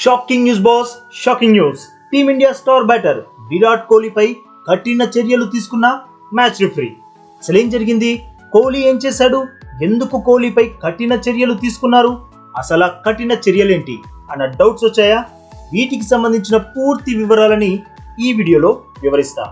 Shocking news boss shocking news team India star batter Virat కోహ్లీపై కఠిన చర్యలు తీసుకున్న match referee అసలేం జరిగింది? కోహ్లీ ఏం చేశాడు? ఎందుకు కోహ్లీపై కఠిన చర్యలు తీసుకున్నారు? అసలు ఆ కఠిన చర్యలేంటి? అన్న డౌట్స్ వచ్చాయా? వీటికి సంబంధించిన పూర్తి వివరాలని ఈ వీడియోలో వివరిస్తా.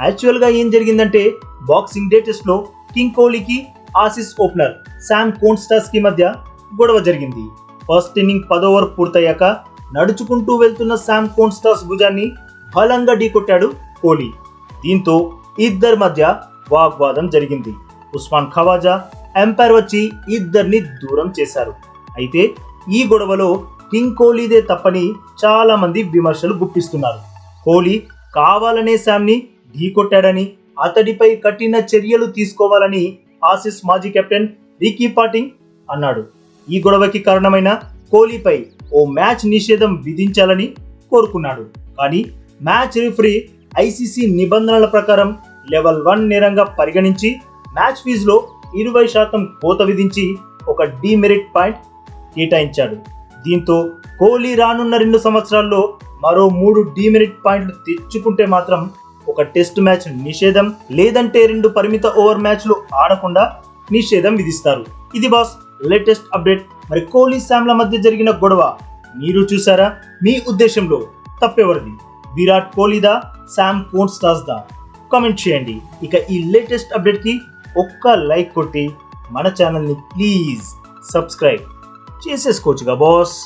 యాక్చువల్గా ఏం జరిగిందంటే బాక్సింగ్ డే టెస్ట్లో కింగ్ కోహ్లీకి ఆసిస్ ఓపెనర్ శామ్ కోన్స్టాస్కి మధ్య గొడవ జరిగింది. ఫస్ట్ ఇన్నింగ్ పదో ఓవర్ పూర్తయ్యాక నడుచుకుంటూ వెళ్తున్న శామ్ కోన్స్టాస్ భుజాన్ని బలంగా ఢీకొట్టాడు కోహ్లీ. దీంతో ఇద్దరి మధ్య వాగ్వాదం జరిగింది. ఉస్మాన్ ఖవాజా ఎంపైర్ వచ్చి ఇద్దరిని దూరం చేశారు. అయితే ఈ గొడవలో కింగ్ కోహ్లీదే తప్పని చాలా మంది విమర్శలు గుప్పిస్తున్నారు. కోహ్లీ కావాలనే శామ్ని ఢీకొట్టాడని అతడిపై కఠిన చర్యలు తీసుకోవాలని ఆసిస్ మాజీ కెప్టెన్ రికీ పాటింగ్ అన్నాడు. ఈ గొడవకి కారణమైన కోహ్లీపై ఓ మ్యాచ్ నిషేధం విధించాలని కోరుకున్నాడు. కానీ మ్యాచ్ రిఫరీ ఐసీసీ నిబంధనల ప్రకారం లెవెల్ వన్ నేరంగా పరిగణించి మ్యాచ్ ఫీజులో ఇరవై శాతం కోత విధించి ఒక డీమెరిట్ పాయింట్ కేటాయించాడు. దీంతో కోహ్లీ రానున్న రెండు సంవత్సరాల్లో మరో మూడు డీమెరిట్ పాయింట్లు తెచ్చుకుంటే మాత్రం ఒక టెస్ట్ మ్యాచ్ నిషేధం లేదంటే రెండు పరిమిత ఓవర్ మ్యాచ్లు ఆడకుండా నిషేధం విధిస్తారు. ఇది బాస్ లేటెస్ట్ అప్డేట్ మరి కోహ్లీ శామ్ల మధ్య జరిగిన గొడవ మీరు చూసారా మీ ఉద్దేశంలో తప్పెవరిది? విరాట్ కోహ్లీదా? శామ్ కోన్స్టాస్ దా కామెంట్ చేయండి. ఇక ఈ లేటెస్ట్ అప్డేట్కి ఒక్క లైక్ కొట్టి మన ఛానల్ని ప్లీజ్ సబ్స్క్రైబ్ చేసేసుకోవచ్చుగా బాస్.